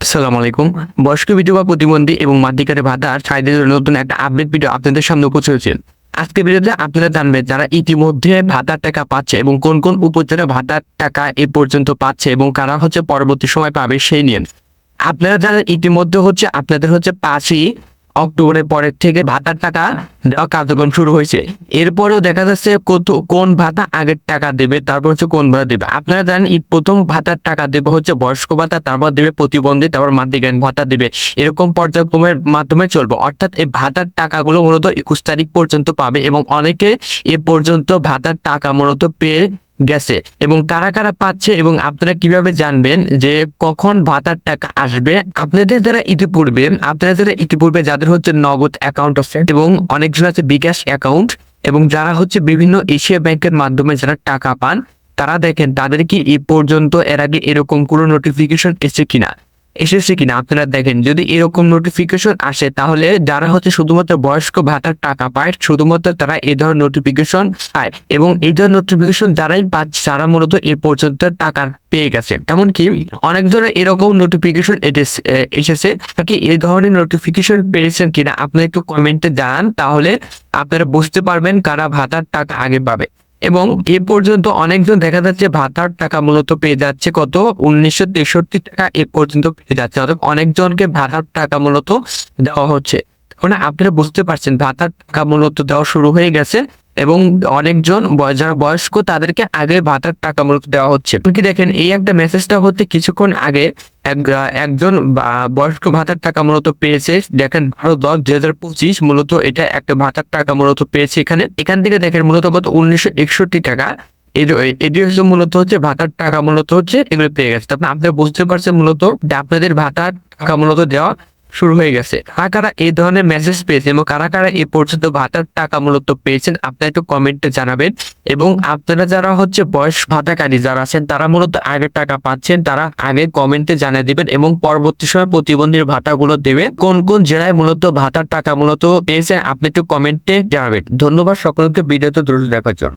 আসসালামু আলাইকুম। বয়স্ক বিধবা প্রতিবন্ধী এবং মাতৃকারে ভাতার ছাইদের নতুন একটা আপডেট ভিডিও আপনাদের সামনে হয়েছে। আজকে ভিডিওতে আপনারা জানবেন যারা ইতিমধ্যে ভাতার টাকা পাচ্ছে এবং কোন কোন উপজেলা ভাতার টাকা এ পর্যন্ত পাচ্ছে এবং কারা হচ্ছে পরবর্তী সময় পাবে সেই নিয়ে। আপনারা যারা ইতিমধ্যে হচ্ছে, আপনাদের হচ্ছে পাঁচই অক্টোবরের পরের থেকে ভাতার টাকা দেওয়া কার্যক্রম শুরু হয়েছে। এরপরেও দেখা যাচ্ছে কত কোন ভাতা আগের টাকা দেবে, তারপর হচ্ছে কোন ভাতা দেবে। আপনারা জানেন এই প্রথম ভাতার টাকা দেবে হচ্ছে বয়স্ক ভাতা, তারপর দেবে প্রতিবন্ধী, তারপর মাতৃজ্ঞান ভাতা দেবে। এরকম পর্যায়ক্রমের মাধ্যমে চলবে। অর্থাৎ এই ভাতার টাকাগুলো মূলত একুশ তারিখ পর্যন্ত পাবে এবং অনেকে এ পর্যন্ত ভাতার টাকা মূলত পেয়ে গেছে এবং কারা কারা পাচ্ছে এবং আপনারা কীভাবে জানবেন যে কখন ভাতার টাকা আসবে? আপনাদের যারা ইতিপূর্বে আপনারা যারা ইতিপূর্বে যাদের হচ্ছে নগদ অ্যাকাউন্ট আছে এবং অনেকজন আছে বিকাশ অ্যাকাউন্ট এবং যারা হচ্ছে বিভিন্ন এশিয়া ব্যাংকের মাধ্যমে যারা টাকা পান, তারা দেখেন তাদের কি এ পর্যন্ত এর আগে এরকম কোনো নোটিফিকেশন এসেছে কিনা? এসেছে কিনা আপনারা দেখেন, যদি এরকম নোটিফিকেশন আসে, তাহলে যারা হচ্ছে শুধুমাত্র বয়স্ক ভাতার টাকা পায়, শুধুমাত্র তারা এই ধরনের নোটিফিকেশন পায় এবং এই ধরনের নোটিফিকেশন যারাই পাচ্ছে তারা মূলত এ পর্যন্ত টাকা পেয়ে গেছে। এমনকি অনেক ধরনের এরকম নোটিফিকেশন এসেছে। কি এই ধরনের নোটিফিকেশন পেয়েছেন কিনা, আপনি একটু কমেন্টে জানান, তাহলে আপনারা বুঝতে পারবেন কারা ভাতার টাকা আগে পাবে। এবং এ পর্যন্ত অনেকজন দেখা যাচ্ছে ভাতার টাকা মূলত পেয়ে যাচ্ছে কত? উনিশশো তেষট্টি টাকা এ পর্যন্ত পেয়ে যাচ্ছে। অর্থাৎ অনেকজনকে ভাতার টাকা মূলত দেওয়া হচ্ছে। মানে আপনারা বুঝতে পারছেন, ভাতার টাকা মূলত দেওয়া শুরু হয়ে গেছে। এবং অনেকজন যারা বয়স্ক, তাদেরকে আগে ভাতার টাকা মূলত দেওয়া হচ্ছে। কি দেখেন, এই একটা মেসেজটা হতে কিছুক্ষণ আগে এক, একজন বয়স্ক ভাতার টাকা মূলত পেয়েছে। দেখেন বারো দশ, দুই হাজার পঁচিশ, মূলত এটা একটা ভাতার টাকা মূলত পেয়েছে এখানে। এখান থেকে দেখেন, মূলত উনিশশো একষট্টি টাকা। এটি হচ্ছে মূলত হচ্ছে ভাতার টাকা মূলত হচ্ছে এগুলো পেয়ে গেছে। আপনারা বুঝতে পারছেন মূলত আপনাদের ভাতার টাকা মূলত দেওয়া শুরু হয়ে গেছে। কারা কারা এই ধরনের মেসেজ পেয়েছেন এবং কারা কারা এই পর্যন্ত ভাতার টাকা মূলত পেয়েছেন, আপনারা একটু কমেন্টে জানাবেন। এবং আপনারা যারা হচ্ছে বয়স ভাতাকারী যারা আছেন, তারা মূলত আগে টাকা পাচ্ছেন, তারা আগে কমেন্টে জানিয়ে দিবেন এবং পরবর্তী সময় প্রতিবন্ধীর ভাতাগুলো দেবে কোন কোন জেলায় মূলত ভাতার টাকা মূলত পেয়েছেন আপনি একটু কমেন্টে জানাবেন। ধন্যবাদ সকলকে ভিডিওতে দ্রুত দেখার জন্য।